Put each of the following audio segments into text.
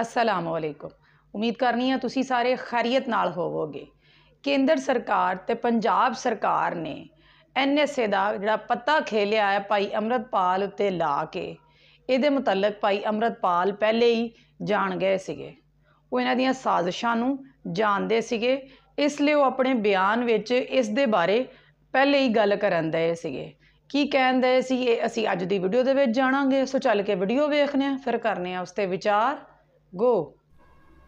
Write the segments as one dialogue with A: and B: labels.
A: ਅਸਲਾਮ ਵਾਲੇਕੁਮ ਉਮੀਦ ਕਰਨੀ ਆ ਤੁਸੀਂ ਸਾਰੇ ਖੈਰੀਅਤ ਨਾਲ ਹੋਵੋਗੇ। ਕੇਂਦਰ ਸਰਕਾਰ ਤੇ ਪੰਜਾਬ ਸਰਕਾਰ ਨੇ ਐਨਐਸਏ ਦਾ ਜਿਹੜਾ ਪੱਤਾ ਖੇਲਿਆ ਹੈ ਭਾਈ ਅੰਮ੍ਰਿਤਪਾਲ ਉੱਤੇ ਲਾ ਕੇ, ਇਹਦੇ ਮੁਤਲਕ ਭਾਈ ਅੰਮ੍ਰਿਤਪਾਲ ਪਹਿਲੇ ਹੀ ਜਾਣ ਗਏ ਸੀਗੇ। ਉਹ ਇਹਨਾਂ ਦੀਆਂ ਸਾਜ਼ਿਸ਼ਾਂ ਨੂੰ ਜਾਣਦੇ ਸੀਗੇ। ਇਸ ਲਈ ਉਹ ਆਪਣੇ ਬਿਆਨ ਵਿੱਚ ਇਸ ਦੇ ਬਾਰੇ ਪਹਿਲੇ ਹੀ ਗੱਲ ਕਰਨ ਦਏ ਸੀਗੇ। ਕੀ ਕਹਿੰਦੇ ਸੀ, ਇਹ ਅਸੀਂ ਅੱਜ ਦੀ ਵੀਡੀਓ ਦੇ ਵਿੱਚ ਜਾਣਾਂਗੇ। ਸੋ ਚੱਲ ਕੇ ਵੀਡੀਓ ਵੇਖਨੇ ਆ ਫਿਰ ਕਰਨੇ ਆ ਉਸ ਤੇ ਵਿਚਾਰ। ਗੋ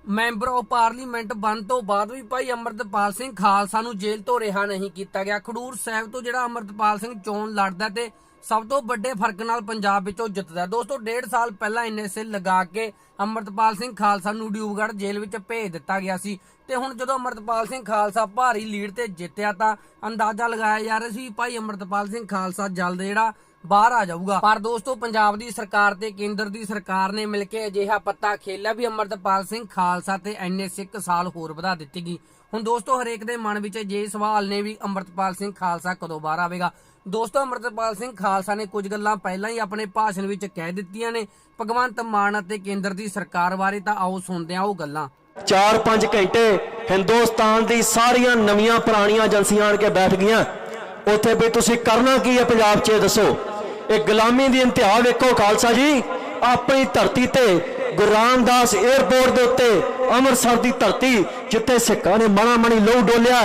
B: ਮੈਂਬਰ ਆਫ ਪਾਰਲੀਮੈਂਟ ਬਣ ਤੋਂ ਬਾਅਦ ਵੀ ਭਾਈ ਅਮਰਤਪਾਲ ਸਿੰਘ ਖਾਲਸਾ ਨੂੰ ਜੇਲ੍ਹ ਤੋਂ ਰਿਹਾ ਨਹੀਂ ਕੀਤਾ ਗਿਆ। ਖਡੂਰ ਸਾਹਿਬ ਤੋਂ ਜਿਹੜਾ ਅਮਰਤਪਾਲ ਸਿੰਘ ਚੋਣ ਲੜਦਾ ਤੇ ਸਭ ਤੋਂ ਵੱਡੇ ਫ਼ਰਕ ਨਾਲ ਪੰਜਾਬ ਵਿੱਚੋਂ ਜਿੱਤਦਾ। ਦੋਸਤੋ, ਡੇਢ ਸਾਲ ਪਹਿਲਾਂ ਐਨਐਸਏ ਲਗਾ ਕੇ ਅਮਰਤਪਾਲ ਸਿੰਘ ਖਾਲਸਾ ਨੂੰ ਡਿਊਗੜ੍ਹ ਜੇਲ੍ਹ ਵਿੱਚ ਭੇਜ ਦਿੱਤਾ ਗਿਆ ਸੀ। ਤੇ ਹੁਣ ਜਦੋਂ ਅਮਰਤਪਾਲ ਸਿੰਘ ਖਾਲਸਾ ਭਾਰੀ ਲੀਡ ਤੇ ਜਿੱਤਿਆ ਤਾਂ ਅੰਦਾਜ਼ਾ ਲਗਾਇਆ ਜਾ ਰਿਹਾ ਸੀ ਵੀ ਭਾਈ ਅਮਰਤਪਾਲ ਸਿੰਘ ਖਾਲਸਾ ਜਲਦ ਜਿਹੜਾ ਬਾਹਰ ਆ ਜਾਊਗਾ। ਪਰ ਦੋਸਤੋ, ਪੰਜਾਬ ਦੀ ਸਰਕਾਰ ਤੇ ਕੇਂਦਰ ਦੀ ਸਰਕਾਰ ਨੇ ਮਿਲ ਕੇ ਅਜਿਹਾ ਪੱਤਾ ਖੇਲਿਆ ਵੀ ਅਮਰਤਪਾਲ ਸਿੰਘ ਖਾਲਸਾ ਤੇ ਐਨਐਸਏ ਇੱਕ ਸਾਲ ਹੋਰ ਵਧਾ ਦਿੱਤੀ ਹੁਣ ਦੋਸਤੋ, ਹਰੇਕ ਦੇ ਮਨ ਵਿੱਚ ਜੇ ਸਵਾਲ ਨੇ ਵੀ ਅਮਰਤਪਾਲ ਸਿੰਘ ਖਾਲਸਾ ਕਦੋਂ ਬਾਹਰ ਆਵੇਗਾ। ਦੋਸਤੋ, ਅਮਰਤਪਾਲ ਸਿੰਘ ਖਾਲਸਾ ਨੇ ਕੁਝ ਗੱਲਾਂ ਪਹਿਲਾਂ ਹੀ ਆਪਣੇ ਭਾਸ਼ਣ ਵਿੱਚ ਕਹਿ ਦਿੱਤੀਆਂ ਨੇ। ਭਗਵੰਤ ਮਾਨ ਅਤੇ ਕੇਂਦਰ ਦੀ ਸਰਕਾਰ ਬਾਰੇ ਤਾਂ ਆਓ ਸੁਣਦੇ ਹਾਂ ਉਹ ਗੱਲਾਂ।
C: 4-5 ਘੰਟੇ ਹਿੰਦੁਸਤਾਨ ਦੀ ਸਾਰੀਆਂ ਨਵੀਆਂ ਪੁਰਾਣੀਆਂ ਏਜੰਸੀਆਂ ਆਣ ਕੇ ਬੈਠ ਗਈਆਂ। ਉੱਥੇ ਵੀ ਤੁਸੀਂ ਕਰਨਾ ਕੀ ਹੈ ਪੰਜਾਬ 'ਚ ਦੱਸੋ। ਇਹ ਗੁਲਾਮੀ ਦੀ ਇੰਤਹਾ ਵੇਖੋ ਖਾਲਸਾ ਜੀ। ਆਪਣੀ ਧਰਤੀ ਤੇ ਗੁਰੂ ਰਾਮਦਾਸ 에ਅਰਪੋਰਟ ਦੇ ਉੱਤੇ ਅੰਮ੍ਰਿਤਸਰ ਦੀ ਧਰਤੀ ਜਿੱਥੇ ਸਿੱਖਾਂ ਨੇ ਮਣਾ ਮਣੀ ਲਹੂ ਡੋਲਿਆ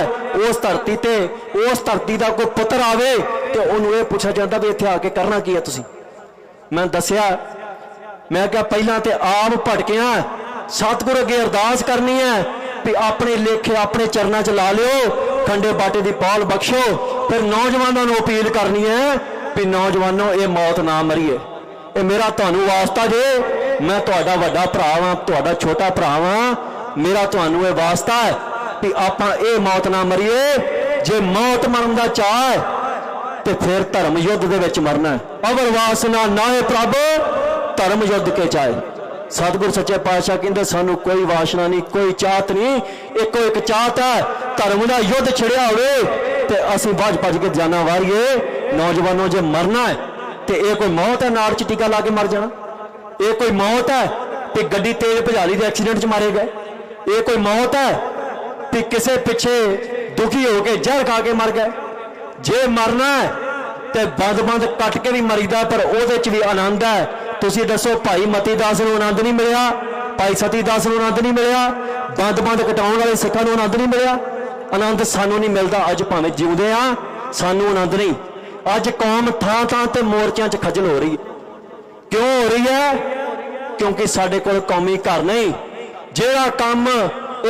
C: ਉਸ ਧਰਤੀ ਤੇ, ਉਸ ਧਰਤੀ ਦਾ ਕੋਈ ਪੁੱਤਰ ਆਵੇ ਤੇ ਉਹਨੂੰ ਇਹ ਪੁੱਛਿਆ ਜਾਂਦਾ ਵੀ ਇੱਥੇ ਆ ਕੇ ਕਰਨਾ ਕੀ ਹੈ ਤੁਸੀਂ? ਮੈਂ ਦੱਸਿਆ, ਮੈਂ ਕਿਹਾ ਪਹਿਲਾਂ ਤੇ ਆਪ ਭਟਕਿਆ ਸਤਿਗੁਰ ਅੱਗੇ ਅਰਦਾਸ ਕਰਨੀ ਹੈ ਵੀ ਆਪਣੇ ਲੇਖੇ ਆਪਣੇ ਚਰਨਾਂ 'ਚ ਲਾ ਲਿਓ, ਖੰਡੇ ਬਾਟੇ ਦੀ ਪਾਲ ਬਖਸ਼ੋ, ਫਿਰ ਨੌਜਵਾਨਾਂ ਨੂੰ ਅਪੀਲ ਕਰਨੀ ਹੈ ਵੀ ਨੌਜਵਾਨੋ, ਇਹ ਮੌਤ ਨਾ ਮਰੀਏ। ਇਹ ਮੇਰਾ ਤੁਹਾਨੂੰ ਵਾਸਤਾ ਜੇ। ਮੈਂ ਤੁਹਾਡਾ ਵੱਡਾ ਭਰਾ ਵਾਂ, ਤੁਹਾਡਾ ਛੋਟਾ ਭਰਾ ਵਾਂ। ਮੇਰਾ ਤੁਹਾਨੂੰ ਇਹ ਵਾਸਤਾ ਹੈ ਵੀ ਆਪਾਂ ਇਹ ਮੌਤ ਨਾ ਮਰੀਏ। ਜੇ ਮੌਤ ਮਰਨ ਦਾ ਚਾਹ ਹੈ, ਤੇ ਫਿਰ ਧਰਮ ਯੁੱਧ ਦੇ ਵਿੱਚ ਮਰਨਾ ਅਵਰ ਵਾਸਨਾ ਨਾਏ ਪ੍ਰਭ, ਧਰਮ ਯੁੱਧ ਕੇ ਚਾਹੇ ਸਤਿਗੁਰ ਸੱਚੇ ਪਾਤਸ਼ਾਹ ਕਹਿੰਦੇ, ਸਾਨੂੰ ਕੋਈ ਵਾਸਨਾ ਨਹੀਂ, ਕੋਈ ਚਾਹਤ ਨਹੀਂ। ਇੱਕੋ ਇੱਕ ਚਾਹਤ ਹੈ, ਧਰਮ ਦਾ ਯੁੱਧ ਛਿੜਿਆ ਹੋਵੇ, ਤੇ ਅਸੀਂ ਭੱਜ ਭੱਜ ਕੇ ਜਾਨਾਂ ਵਾਰੀਏ। ਨੌਜਵਾਨੋ ਜੇ ਮਰਨਾ ਹੈ, ਤੇ ਇਹ ਕੋਈ ਮੌਤ ਹੈ, ਨਾੜ ਚ ਟੀਕਾ ਲਾ ਕੇ ਮਰ ਜਾਣਾ? ਇਹ ਕੋਈ ਮੌਤ ਹੈ ਕਿ ਗੱਡੀ ਤੇਜ਼ ਭਜਾਲੀ ਦੇ ਐਕਸੀਡੈਂਟ ਚ ਮਾਰੇ ਗਏ? ਇਹ ਕੋਈ ਮੌਤ ਹੈ ਕਿ ਕਿਸੇ ਪਿੱਛੇ ਦੁਖੀ ਹੋ ਕੇ ਜ਼ਹਿਰ ਖਾ ਕੇ ਮਰ ਗਏ? ਜੇ ਮਰਨਾ ਹੈ, ਤੇ ਬੰਦ-ਬੰਦ ਕੱਟ ਕੇ ਵੀ ਮਰੀਦਾ, ਪਰ ਉਹਦੇ ਚ ਵੀ ਆਨੰਦ ਹੈ। ਤੁਸੀਂ ਦੱਸੋ, ਭਾਈ ਮਤੀ ਦਾਸ ਨੂੰ ਆਨੰਦ ਨਹੀਂ ਮਿਲਿਆ? ਭਾਈ ਸਤੀ ਦਾਸ ਨੂੰ ਆਨੰਦ ਨਹੀਂ ਮਿਲਿਆ? ਬੰਦ-ਬੰਦ ਕਟਾਉਣ ਵਾਲੇ ਸਿੱਖਾਂ ਨੂੰ ਆਨੰਦ ਨਹੀਂ ਮਿਲਿਆ? ਆਨੰਦ ਸਾਨੂੰ ਨਹੀਂ ਮਿਲਦਾ, ਅੱਜ ਭਾਵੇਂ ਜਿਉਂਦੇ ਆ ਸਾਨੂੰ ਆਨੰਦ ਨਹੀਂ। ਅੱਜ ਕੌਮ ਥਾਂ-ਥਾਂ ਤੇ ਮੋਰਚਿਆਂ 'ਚ ਖੱਜਲ ਹੋ ਰਹੀ ਹੈ। ਕਿਉਂ ਹੋ ਰਹੀ ਹੈ? ਕਿਉਂਕਿ ਸਾਡੇ ਕੋਲ ਕੌਮੀ ਘਰ ਨਹੀਂ। ਜਿਹੜਾ ਕੰਮ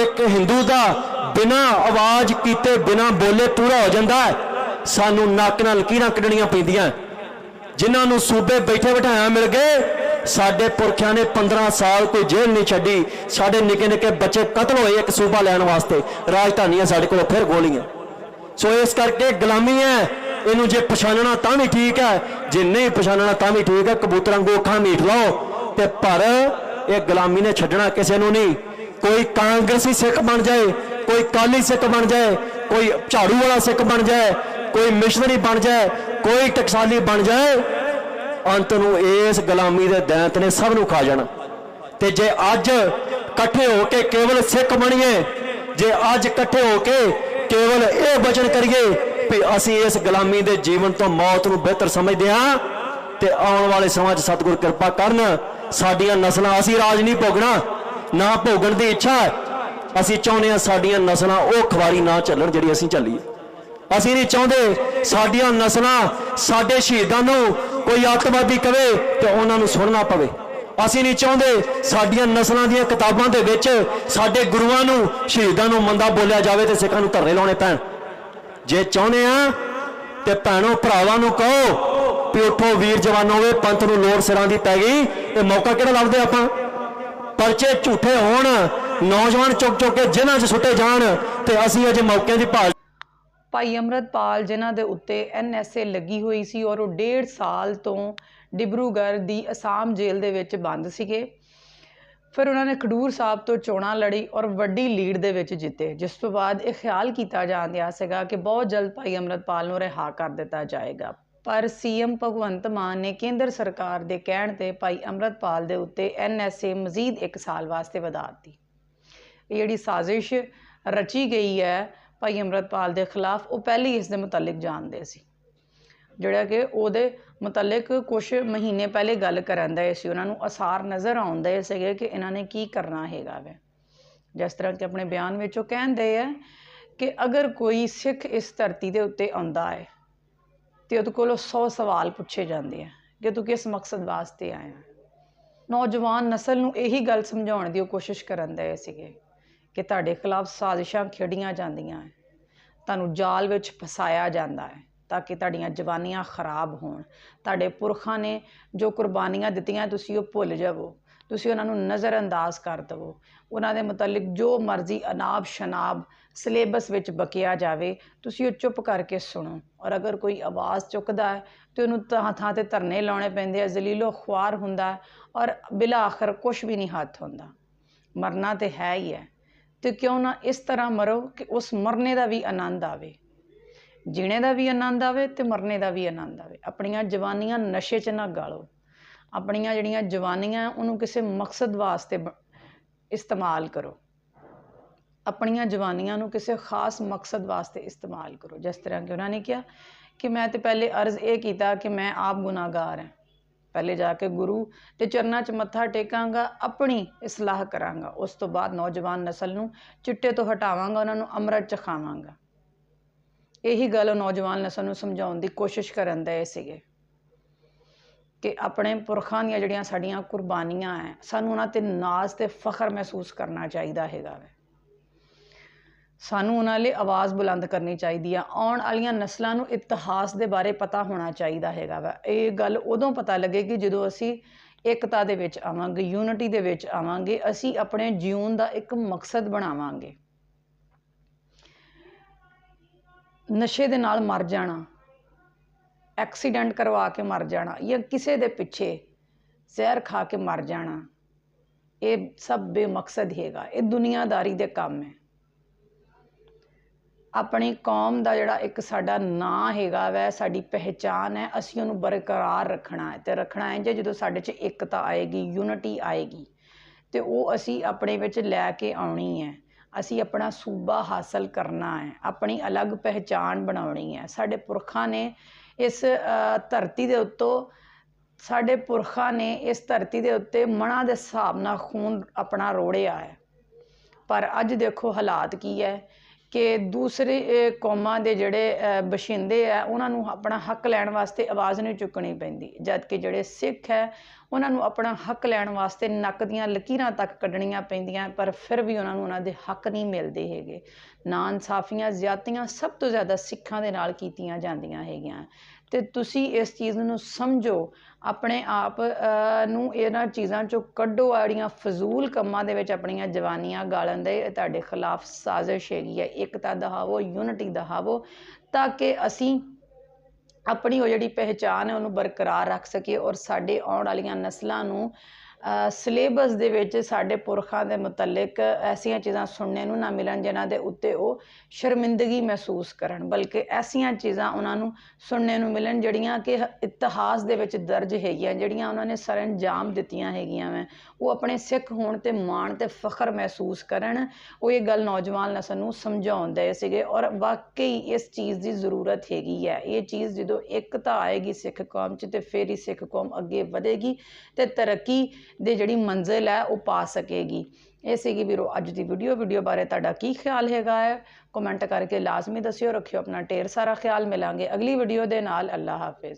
C: ਇੱਕ ਹਿੰਦੂ ਦਾ ਬਿਨਾ ਆਵਾਜ਼ ਕੀਤੇ, ਬਿਨਾ ਬੋਲੇ ਪੂਰਾ ਹੋ ਜਾਂਦਾ ਸਾਨੂੰ ਨੱਕ ਨਾਲ ਲਕੀਰਾਂ ਕੱਢਣੀਆਂ ਪੈਂਦੀਆਂ ਜਿਨ੍ਹਾਂ ਨੂੰ ਸੂਬੇ ਬੈਠੇ ਬਿਠਾਇਆ ਮਿਲ ਗਏ, ਸਾਡੇ ਪੁਰਖਿਆਂ ਨੇ 15 ਸਾਲ ਕੋਈ ਜੇਲ੍ਹ ਨਹੀਂ ਛੱਡੀ। ਸਾਡੇ ਨਿੱਕੇ ਨਿੱਕੇ ਬੱਚੇ ਕਤਲ ਹੋਏ ਇੱਕ ਸੂਬਾ ਲੈਣ ਵਾਸਤੇ। ਰਾਜਧਾਨੀਆਂ ਸਾਡੇ ਕੋਲ ਫਿਰ ਗੋਲੀਆਂ। ਸੋ ਇਸ ਕਰਕੇ ਗੁਲਾਮੀ ਹੈ। ਇਹਨੂੰ ਜੇ ਪਛਾਣਨਾ ਤਾਂ ਵੀ ਠੀਕ ਹੈ, ਜੇ ਨਹੀਂ ਪਛਾਣਨਾ ਤਾਂ ਵੀ ਠੀਕ ਹੈ, ਕਬੂਤਰਾਂ ਨੂੰ ਅੱਖਾਂ ਮੀਟ ਲਓ। ਤੇ ਪਰ ਇਹ ਗੁਲਾਮੀ ਨੇ ਛੱਡਣਾ ਕਿਸੇ ਨੂੰ ਨਹੀਂ। ਕੋਈ ਕਾਂਗਰਸੀ ਸਿੱਖ ਬਣ ਜਾਏ, ਕੋਈ ਕਾਲੀ ਸਿੱਖ ਬਣ ਜਾਏ, ਕੋਈ ਝਾੜੂ ਵਾਲਾ ਸਿੱਖ ਬਣ ਜਾਏ, ਕੋਈ ਮਿਸ਼ਨਰੀ ਬਣ ਜਾਏ, ਕੋਈ ਟਕਸਾਲੀ ਬਣ ਜਾਏ, ਅੰਤ ਨੂੰ ਇਸ ਗੁਲਾਮੀ ਦੇ ਦੈਂਤ ਨੇ ਸਭ ਨੂੰ ਖਾ ਜਾਣਾ। ਤੇ ਜੇ ਅੱਜ ਇਕੱਠੇ ਹੋ ਕੇ ਕੇਵਲ ਸਿੱਖ ਬਣੀਏ, ਜੇ ਅੱਜ ਇਕੱਠੇ ਹੋ ਕੇ ਕੇਵਲ ਇਹ ਬਚਨ ਕਰੀਏ ਵੀ ਅਸੀਂ ਇਸ ਗੁਲਾਮੀ ਦੇ ਜੀਵਨ ਤੋਂ ਮੌਤ ਨੂੰ ਬਿਹਤਰ ਸਮਝਦੇ ਹਾਂ ਤੇ ਆਉਣ ਵਾਲੇ ਸਮਾਂ 'ਚ ਸਤਿਗੁਰ ਕਿਰਪਾ ਕਰਨ, ਸਾਡੀਆਂ ਨਸਲਾਂ ਅਸੀਂ ਰਾਜ ਨਹੀਂ ਭੋਗਣਾ, ਨਾ ਭੋਗਣ ਦੀ ਇੱਛਾ ਹੈ। ਅਸੀਂ ਚਾਹੁੰਦੇ ਹਾਂ ਸਾਡੀਆਂ ਨਸਲਾਂ ਉਹ ਖਵਾਰੀ ਨਾ ਚੱਲਣ ਜਿਹੜੀ ਅਸੀਂ ਚੱਲੀਏ ਅਸੀਂ ਨਹੀਂ ਚਾਹੁੰਦੇ ਸਾਡੀਆਂ ਨਸਲਾਂ ਸਾਡੇ ਸ਼ਹੀਦਾਂ ਨੂੰ ਕੋਈ ਅੱਤਵਾਦੀ ਕਵੇ ਤੇ ਉਹਨਾਂ ਨੂੰ ਸੁਣਨਾ ਪਵੇ। ਅਸੀਂ ਨਹੀਂ ਚਾਹੁੰਦੇ ਸਾਡੀਆਂ ਨਸਲਾਂ ਦੀਆਂ ਕਿਤਾਬਾਂ ਦੇ ਵਿੱਚ ਸਾਡੇ ਗੁਰੂਆਂ ਨੂੰ, ਸ਼ਹੀਦਾਂ ਨੂੰ ਮੰਦਾ ਬੋਲਿਆ ਜਾਵੇ ਤੇ ਸਿੱਖਾਂ ਨੂੰ ਧਰਨੇ ਲਾਉਣੇ ਪੈਣ। ਜੇ ਚਾਹੁੰਦੇ ਆ, ਤੇ ਭੈਣੋ ਭਰਾਵਾਂ ਨੂੰ ਕਹੋ ਵੀ ਉੱਠੋ ਵੀਰ ਜਵਾਨੋ ਵੇ ਪੰਥ ਨੂੰ ਲੋੜ ਸਿਰਾਂ ਦੀ ਪੈ ਗਈ, ਇਹ ਮੌਕਾ ਕਿਹੜਾ ਲੱਭਦੇ ਆਪਾਂ? ਪਰਚੇ ਝੂਠੇ ਹੋਣ, ਨੌਜਵਾਨ ਚੁੱਕ ਚੁੱਕ ਕੇ ਜਿਨ੍ਹਾਂ 'ਚ ਸੁੱਟੇ ਜਾਣ, ਤੇ ਅਸੀਂ ਅਜੇ ਮੌਕਿਆਂ ਦੀ ਭਾਲ
A: ਭਾਈ ਅੰਮ੍ਰਿਤਪਾਲ, ਜਿਨ੍ਹਾਂ ਦੇ ਉੱਤੇ ਐਨਐਸਏ ਲੱਗੀ ਹੋਈ ਸੀ ਔਰ ਉਹ ਡੇਢ ਸਾਲ ਤੋਂ ਡਿਬਰੂਗੜ੍ਹ ਦੀ ਅਸਾਮ ਜੇਲ੍ਹ ਦੇ ਵਿੱਚ ਬੰਦ ਸੀਗੇ। ਫਿਰ ਉਹਨਾਂ ਨੇ ਖਡੂਰ ਸਾਹਿਬ ਤੋਂ ਚੋਣਾਂ ਲੜੀ ਔਰ ਵੱਡੀ ਲੀਡ ਦੇ ਵਿੱਚ ਜਿੱਤੇ, ਜਿਸ ਤੋਂ ਬਾਅਦ ਇਹ ਖਿਆਲ ਕੀਤਾ ਜਾਂਦਿਆ ਸੀਗਾ ਕਿ ਬਹੁਤ ਜਲਦ ਭਾਈ ਅੰਮ੍ਰਿਤਪਾਲ ਨੂੰ ਰਿਹਾ ਕਰ ਦਿੱਤਾ ਜਾਏਗਾ। ਪਰ ਸੀਐਮ ਭਗਵੰਤ ਮਾਨ ਨੇ ਕੇਂਦਰ ਸਰਕਾਰ ਦੇ ਕਹਿਣ ਤੇ ਭਾਈ ਅੰਮ੍ਰਿਤਪਾਲ ਦੇ ਉੱਤੇ ਐਨਐਸਏ ਮਜ਼ੀਦ 1 ਸਾਲ ਵਾਸਤੇ ਵਧਾ ਦਿੱਤੀ। ਇਹ ਜਿਹੜੀ ਸਾਜ਼ਿਸ਼ ਰਚੀ ਗਈ ਹੈ ਭਾਈ ਅੰਮ੍ਰਿਤਪਾਲ ਦੇ ਖਿਲਾਫ, ਉਹ ਪਹਿਲੀ ਇਸ ਦੇ ਮੁਤਲਕ ਜਾਣਦੇ ਸੀ, ਜਿਹੜਾ ਕਿ ਉਹਦੇ ਮੁਤਲਕ ਕੁਛ ਮਹੀਨੇ ਪਹਿਲੇ ਗੱਲ ਕਰਨ ਦਾ ਸੀ। ਉਹਨਾਂ ਨੂੰ ਆਸਾਰ ਨਜ਼ਰ ਆਉਂਦੇ ਸੀਗੇ ਕਿ ਇਹਨਾਂ ਨੇ ਕੀ ਕਰਨਾ ਹੈਗਾ ਵੇ। ਜਿਸ ਤਰ੍ਹਾਂ ਕਿ ਆਪਣੇ ਬਿਆਨ ਵਿੱਚ ਉਹ ਕਹਿੰਦੇ ਆ ਕਿ ਅਗਰ ਕੋਈ ਸਿੱਖ ਇਸ ਧਰਤੀ ਦੇ ਉੱਤੇ ਆਉਂਦਾ ਹੈ, ਤੇ ਉਹਦੇ ਕੋਲੋਂ 100 ਸਵਾਲ ਪੁੱਛੇ ਜਾਂਦੇ ਆ ਕਿ ਤੂੰ ਕਿਸ ਮਕਸਦ ਵਾਸਤੇ ਆਇਆ ਨੌਜਵਾਨ ਨਸਲ ਨੂੰ ਇਹੀ ਗੱਲ ਸਮਝਾਉਣ ਦੀ ਉਹ ਕੋਸ਼ਿਸ਼ ਕਰਨ ਦਏ ਸੀਗੇ ਕਿ ਤੁਹਾਡੇ ਖਿਲਾਫ ਸਾਜ਼ਿਸ਼ਾਂ ਖੇਡੀਆਂ ਜਾਂਦੀਆਂ ਹੈ, ਤੁਹਾਨੂੰ ਜਾਲ ਵਿੱਚ ਫਸਾਇਆ ਜਾਂਦਾ ਹੈ। ਤਾਂ ਕਿ ਤੁਹਾਡੀਆਂ ਜਵਾਨੀਆਂ ਖਰਾਬ ਹੋਣ। ਤੁਹਾਡੇ ਪੁਰਖਾਂ ਨੇ ਜੋ ਕੁਰਬਾਨੀਆਂ ਦਿੱਤੀਆਂ, ਤੁਸੀਂ ਉਹ ਭੁੱਲ ਜਾਵੋ। ਤੁਸੀਂ ਉਹਨਾਂ ਨੂੰ ਨਜ਼ਰਅੰਦਾਜ਼ ਕਰ ਦਵੋ। ਉਹਨਾਂ ਦੇ ਮੁਤਲਕ ਜੋ ਮਰਜ਼ੀ ਅਨਾਬ ਸ਼ਨਾਬ ਸਿਲੇਬਸ ਵਿੱਚ ਬਕਿਆ ਜਾਵੇ, ਤੁਸੀਂ ਉਹ ਚੁੱਪ ਕਰਕੇ ਸੁਣੋ। ਔਰ ਅਗਰ ਕੋਈ ਆਵਾਜ਼ ਚੁੱਕਦਾ ਹੈ, ਤੇ ਉਹਨੂੰ ਥਾਂ ਥਾਂ ਤੇ ਧਰਨੇ ਲਾਉਣੇ ਪੈਂਦੇ ਆ ਜ਼ਲੀਲੋ ਖੁਆਰ ਹੁੰਦਾ ਔਰ ਬਿਲਾ ਆਖਰ ਕੁਝ ਵੀ ਨਹੀਂ ਹੱਥ ਹੁੰਦਾ। ਮਰਨਾ ਤੇ ਹੈ ਹੀ ਹੈ। ਤੇ ਕਿਉਂ ਨਾ ਇਸ ਤਰ੍ਹਾਂ ਮਰੋ ਕਿ ਉਸ ਮਰਨੇ ਦਾ ਵੀ ਆਨੰਦ ਆਵੇ। ਜੀਣੇ ਦਾ ਵੀ ਆਨੰਦ ਆਵੇ ਤੇ ਮਰਨੇ ਦਾ ਵੀ ਆਨੰਦ ਆਵੇ। ਆਪਣੀਆਂ ਜਵਾਨੀਆਂ ਨਸ਼ੇ 'ਚ ਨਾ ਗਾਲੋ। ਆਪਣੀਆਂ ਜਿਹੜੀਆਂ ਜਵਾਨੀਆਂ, ਉਹਨੂੰ ਕਿਸੇ ਮਕਸਦ ਵਾਸਤੇ ਬ- ਇਸਤੇਮਾਲ ਕਰੋ। ਆਪਣੀਆਂ ਜਵਾਨੀਆਂ ਨੂੰ ਕਿਸੇ ਖਾਸ ਮਕਸਦ ਵਾਸਤੇ ਇਸਤੇਮਾਲ ਕਰੋ। ਜਿਸ ਤਰ੍ਹਾਂ ਕਿ ਉਹਨਾਂ ਨੇ ਕਿਹਾ ਕਿ ਮੈਂ ਤੇ ਪਹਿਲੇ ਅਰਜ਼ ਇਹ ਕੀਤਾ ਕਿ ਮੈਂ ਆਪ ਗੁਨਾਹਗਾਰ ਹਾਂ। ਪਹਿਲੇ ਜਾ ਕੇ ਗੁਰੂ ਦੇ ਚਰਨਾਂ 'ਚ ਮੱਥਾ ਟੇਕਾਂਗਾ, ਆਪਣੀ ਇਸਲਾਹ ਕਰਾਂਗਾ। ਉਸ ਤੋਂ ਬਾਅਦ ਨੌਜਵਾਨ ਨਸਲ ਨੂੰ ਚਿੱਟੇ ਤੋਂ ਹਟਾਵਾਂਗਾ, ਉਹਨਾਂ ਨੂੰ ਅੰਮ੍ਰਿਤ ਚਖਾਵਾਂਗਾ ਇਹੀ ਗੱਲ ਨੌਜਵਾਨ ਨਸਲ ਨੂੰ ਸਮਝਾਉਣ ਦੀ ਕੋਸ਼ਿਸ਼ ਕਰਨ ਦੇ ਸੀਗੇ ਕਿ ਆਪਣੇ ਪੁਰਖਾਂ ਦੀਆਂ ਜਿਹੜੀਆਂ ਸਾਡੀਆਂ ਕੁਰਬਾਨੀਆਂ ਹੈ, ਸਾਨੂੰ ਉਹਨਾਂ ਤੇ ਨਾਜ਼ ਤੇ ਫਖਰ ਮਹਿਸੂਸ ਕਰਨਾ ਚਾਹੀਦਾ ਹੈਗਾ ਵੇ। ਸਾਨੂੰ ਉਹਨਾਂ ਲਈ ਆਵਾਜ਼ ਬੁਲੰਦ ਕਰਨੀ ਚਾਹੀਦੀ ਆ, ਆਉਣ ਵਾਲੀਆਂ ਨਸਲਾਂ ਨੂੰ ਇਤਿਹਾਸ ਦੇ ਬਾਰੇ ਪਤਾ ਹੋਣਾ ਚਾਹੀਦਾ ਹੈਗਾ ਵਾ। ਇਹ ਗੱਲ ਉਦੋਂ ਪਤਾ ਲੱਗੇਗੀ ਜਦੋਂ ਅਸੀਂ ਏਕਤਾ ਦੇ ਵਿੱਚ ਆਵਾਂਗੇ, ਯੂਨਿਟੀ ਦੇ ਵਿੱਚ ਆਵਾਂਗੇ, ਅਸੀਂ ਆਪਣੇ ਜੀਵਨ ਦਾ ਇੱਕ ਮਕਸਦ ਬਣਾਵਾਂਗੇ। ਨਸ਼ੇ ਦੇ ਨਾਲ ਮਰ ਜਾਣਾ, ਐਕਸੀਡੈਂਟ ਕਰਵਾ ਕੇ ਮਰ ਜਾਣਾ ਜਾਂ ਕਿਸੇ ਦੇ ਪਿੱਛੇ ਜ਼ਹਿਰ ਖਾ ਕੇ ਮਰ ਜਾਣਾ, ਇਹ ਸਭ ਬੇਮਕਸਦ ਹੈਗਾ, ਇਹ ਦੁਨੀਆਦਾਰੀ ਦੇ ਕੰਮ ਹੈ। ਆਪਣੀ ਕੌਮ ਦਾ ਜਿਹੜਾ ਇੱਕ ਸਾਡਾ ਨਾਂ ਹੈਗਾ ਵੈ, ਸਾਡੀ ਪਹਿਚਾਨ ਹੈ, ਅਸੀਂ ਉਹਨੂੰ ਬਰਕਰਾਰ ਰੱਖਣਾ ਹੈ ਤੇ ਰੱਖਣਾ ਹੈ ਜੇ ਜਦੋਂ ਸਾਡੇ 'ਚ ਏਕਤਾ ਆਏਗੀ, ਯੂਨਿਟੀ ਆਏਗੀ ਤੇ ਉਹ ਅਸੀਂ ਆਪਣੇ ਵਿੱਚ ਲੈ ਕੇ ਆਉਣੀ ਹੈ। ਅਸੀਂ ਆਪਣਾ ਸੂਬਾ ਹਾਸਲ ਕਰਨਾ ਹੈ, ਆਪਣੀ ਅਲੱਗ ਪਹਿਚਾਨ ਬਣਾਉਣੀ ਹੈ। ਸਾਡੇ ਪੁਰਖਾਂ ਨੇ ਇਸ ਧਰਤੀ ਦੇ ਉੱਤੋਂ, ਸਾਡੇ ਪੁਰਖਾਂ ਨੇ ਇਸ ਧਰਤੀ ਦੇ ਉੱਤੇ ਮਣਾ ਦੇ ਹਿਸਾਬ ਨਾਲ ਖੂਨ ਆਪਣਾ ਰੋੜਿਆ ਹੈ। ਪਰ ਅੱਜ ਦੇਖੋ ਹਾਲਾਤ ਕੀ ਹੈ। ਕਿ ਦੂਸਰੇ ਕੌਮਾਂ ਦੇ ਜਿਹੜੇ ਅ, ਬਸ਼ਿੰਦੇ ਆ ਉਹਨਾਂ ਨੂੰ ਆਪਣਾ ਹੱਕ ਲੈਣ ਵਾਸਤੇ ਆਵਾਜ਼ ਨਹੀਂ ਚੁੱਕਣੀ ਪੈਂਦੀ। ਜਦ ਕਿ ਜਿਹੜੇ ਸਿੱਖ ਹੈ ਉਹਨਾਂ ਨੂੰ ਆਪਣਾ ਹੱਕ ਲੈਣ ਵਾਸਤੇ ਨੱਕ ਦੀਆਂ ਲਕੀਰਾਂ ਤੱਕ ਕੱਢਣੀਆਂ ਪੈਂਦੀਆਂ ਪਰ ਫਿਰ ਵੀ ਉਹਨਾਂ ਨੂੰ ਉਹਨਾਂ ਦੇ ਹੱਕ ਨਹੀਂ ਮਿਲਦੇ ਹੈਗੇ। ਨਾ ਇਨਸਾਫੀਆਂ ਜ਼ਿਆਦਤੀਆਂ ਸਭ ਤੋਂ ਜ਼ਿਆਦਾ ਸਿੱਖਾਂ ਦੇ ਨਾਲ ਕੀਤੀਆਂ ਜਾਂਦੀਆਂ ਹੈਗੀਆਂ। ਤੇ ਤੁਸੀਂ ਇਸ ਚੀਜ਼ ਨੂੰ ਸਮਝੋ। ਆਪਣੇ ਆਪ ਨੂੰ ਇਹਨਾਂ ਚੀਜ਼ਾਂ ਚੋਂ ਕੱਢੋ। ਆਹ ਜਿਹੜੀਆਂ ਫਜ਼ੂਲ ਕੰਮਾਂ ਦੇ ਵਿੱਚ ਆਪਣੀਆਂ ਜਵਾਨੀਆਂ ਗਾਲਣ ਦੇ ਤੁਹਾਡੇ ਖਿਲਾਫ ਸਾਜ਼ਿਸ਼ ਹੈਗੀ ਹੈ। ਏਕਤਾ ਦਿਖਾਵੋ ਯੂਨਿਟੀ ਦਿਖਾਵੋ, ਤਾਂ ਕਿ ਅਸੀਂ ਆਪਣੀ ਉਹ ਜਿਹੜੀ ਪਹਿਚਾਨ ਹੈ, ਉਹਨੂੰ ਬਰਕਰਾਰ ਰੱਖ ਸਕੀਏ ਔਰ ਸਾਡੇ ਆਉਣ ਵਾਲੀਆਂ ਨਸਲਾਂ ਨੂੰ ਸਿਲੇਬਸ ਦੇ ਵਿੱਚ ਸਾਡੇ ਪੁਰਖਾਂ ਦੇ ਮੁਤਲਕ ਐਸੀਆਂ ਚੀਜ਼ਾਂ ਸੁਣਨੇ ਨੂੰ ਨਾ ਮਿਲਣ ਜਿਨ੍ਹਾਂ ਦੇ ਉੱਤੇ ਉਹ ਸ਼ਰਮਿੰਦਗੀ ਮਹਿਸੂਸ ਕਰਨ, ਬਲਕਿ ਐਸੀਆਂ ਚੀਜ਼ਾਂ ਉਹਨਾਂ ਨੂੰ ਸੁਣਨੇ ਨੂੰ ਮਿਲਣ ਜਿਹੜੀਆਂ ਕਿ ਇਤਿਹਾਸ ਦੇ ਵਿੱਚ ਦਰਜ ਹੈਗੀਆਂ, ਜਿਹੜੀਆਂ ਉਹਨਾਂ ਨੇ ਸਰੰਜਾਮ ਦਿੱਤੀਆਂ ਹੈਗੀਆਂ ਵੈ। ਉਹ ਆਪਣੇ ਸਿੱਖ ਹੋਣ ਤੇ ਮਾਣ ਤੇ ਫਖਰ ਮਹਿਸੂਸ ਕਰਨ, ਉਹ ਇਹ ਗੱਲ ਨੌਜਵਾਨ ਨਸਲ ਨੂੰ ਸਮਝਾਉਂਦੇ ਸੀਗੇ ਔਰ ਵਾਕਈ ਇਸ ਚੀਜ਼ ਦੀ ਜ਼ਰੂਰਤ ਹੈਗੀ ਹੈ। ਇਹ ਚੀਜ਼ ਜਦੋਂ ਇੱਕ ਤਾਂ ਆਏਗੀ ਸਿੱਖ ਕੌਮ 'ਚ ਤੇ ਫਿਰ ਹੀ ਸਿੱਖ ਕੌਮ ਅੱਗੇ ਵਧੇਗੀ ਤੇ ਤਰੱਕੀ ਦੇ ਜਿਹੜੀ ਮੰਜ਼ਿਲ ਹੈ, ਉਹ ਪਾ ਸਕੇਗੀ। ਇਹ ਸੀਗੀ ਵੀਰੋ ਅੱਜ ਦੀ ਵੀਡੀਓ ਵੀਡੀਓ ਬਾਰੇ ਤੁਹਾਡਾ ਕੀ ਖਿਆਲ ਹੈਗਾ ਹੈ? ਕਮੈਂਟ ਕਰਕੇ ਲਾਜ਼ਮੀ ਦੱਸਿਓ, ਰੱਖਿਓ ਆਪਣਾ ਢੇਰ ਸਾਰਾ ਖਿਆਲ। ਮਿਲਾਂਗੇ ਅਗਲੀ ਵੀਡੀਓ ਦੇ ਨਾਲ। ਅੱਲਾ ਹਾਫਿਜ਼।